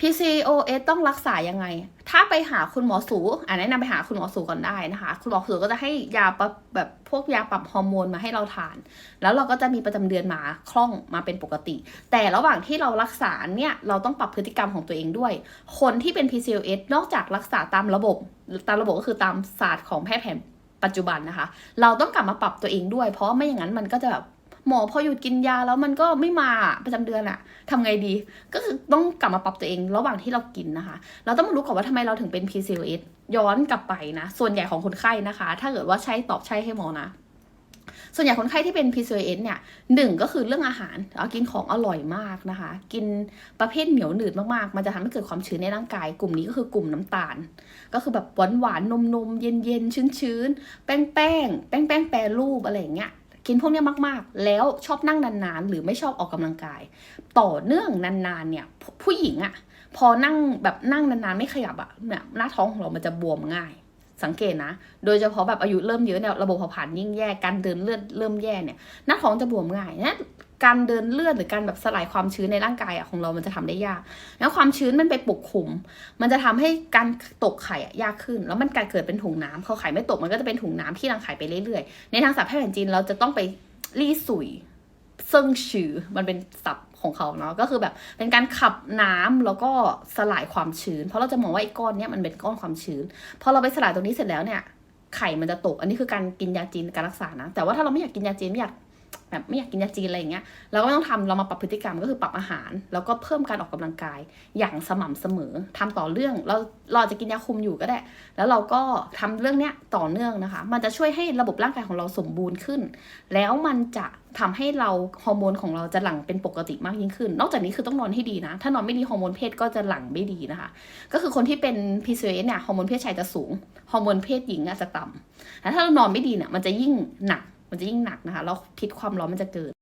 PCOS ต้องรักษายังไง ถ้าไปหาคุณหมอสูอะแนะนำไปหาคุณหมอสูก่อนได้นะคะ คุณหมอสูก็จะให้ยาปรับแบบพวกยาปรับฮอร์โมนมาให้เราทาน แล้วเราก็จะมีประจำเดือนมาคล่องมาเป็นปกติ แต่ระหว่างที่เรารักษาเนี่ย เราต้องปรับพฤติกรรมของตัวเองด้วย คนที่เป็น PCOS นอกจากรักษาตามระบบ ตามระบบก็คือตามศาสตร์ของแพทย์แผนปัจจุบันนะคะ เราต้องกลับมาปรับตัวเองด้วย เพราะไม่อย่างนั้นมันก็จะแบบ หมอพอหยุดกินยาแล้วมันก็ไม่มาประจำเดือนอะทำไงดี ก็คือต้องกลับมาปรับตัวเองระหว่างที่เรากินนะคะ เราต้องมารู้ก่อนว่าทำไมเราถึงเป็น PCOS ย้อนกลับไปนะ ส่วนใหญ่ของคนไข้นะคะ ถ้าเกิดว่าใช่ตอบใช่ให้หมอนะส่วนใหญ่คนไข้ที่เป็น PCOS เนี่ยหนึ่งก็คือเรื่องอาหารเอากินของอร่อยมากนะคะ กินประเภทเหนียวหนืดมากๆ มันจะทำให้เกิดความชื้นในร่างกาย กลุ่มนี้ก็คือกลุ่มน้ำตาล ก็คือแบบหวานหวานนมนมเย็นเย็นชื้นชื้นแป้งแป้งแป้งแป้งแปรรูปอะไรอย่างเงี้ย กินพวกนี้มากๆ แล้วชอบนั่งนานๆ หรือไม่ชอบออกกำลังกาย ต่อเนื่องนานๆเนี่ยผู้ผู้หญิงอะพอนั่งแบบนั่งนานๆไม่ขยับอะเนี่ยหน้าท้องของเรามันจะบวมง่าย สังเกตนะ โดยเฉพาะแบบอายุเริ่มเยอะเนี่ยระบบเผาผลาญยิ่งแย่การเดินเลือดเริ่มแย่เนี่ยหน้าท้องจะบวมง่ายนะ การเดินเลือดหรือการแบบสลายความชื้นในร่างกายอะของเรามันจะทำได้ยาก แล้วความชื้นมันไปปกคลุม มันจะทำให้การตกไข่อะยากขึ้น แล้วมันการเกิดเป็นถุงน้ำพอไข่ไม่ตกมันก็จะเป็นถุงน้ำที่รังไข่ไปเรื่อยๆ ในทางศัพท์แพทย์แผนจีนเราจะต้องไปรีสุยเซิงชือมันเป็นศัพท์ของเขาเนาะก็คือแบบเป็นการขับน้ำแล้วก็สลายความชื้น เพราะเราจะมองว่าไอ้ก้อนเนี้ยมันเป็นก้อนความชื้นพอเราไปสลายตรงนี้เสร็จแล้วเนี่ยไข่มันจะตก อันนี้คือการกินยาจีนการรักษานะ แต่ว่าถ้าเราไม่อยากกินยาจีนไม่อยาก แบบไม่อยากกินยาจีนอะไรอย่างเงี้ยเราก็ไม่ต้องทำเรามาปรับพฤติกรรมก็คือปรับอาหาร แล้วก็เพิ่มการออกกำลังกายอย่างสม่ำเสมอทำต่อเรื่องเราเราจะกินยาคุมอยู่ก็ได้ แล้วเราก็ทำเรื่องเนี้ยต่อเนื่องนะคะ มันจะช่วยให้ระบบร่างกายของเราสมบูรณ์ขึ้น แล้วมันจะทำให้เราฮอร์โมนของเราจะหลั่งเป็นปกติมากยิ่งขึ้น นอกจากนี้คือต้องนอนให้ดีนะ ถ้านอนไม่ดีฮอร์โมนเพศก็จะหลั่งไม่ดีนะคะ ก็คือคนที่เป็น PCOS เนี่ยฮอร์โมนเพศชายจะสูงฮอร์โมนเพศหญิงอะจะต่ำแต่ถ้าเรานอนไม่ดีเนี่ยมันจะยิ่งหนัก มันจะยิ่งหนักนะคะ แล้วพิษความร้อนมันจะเกิด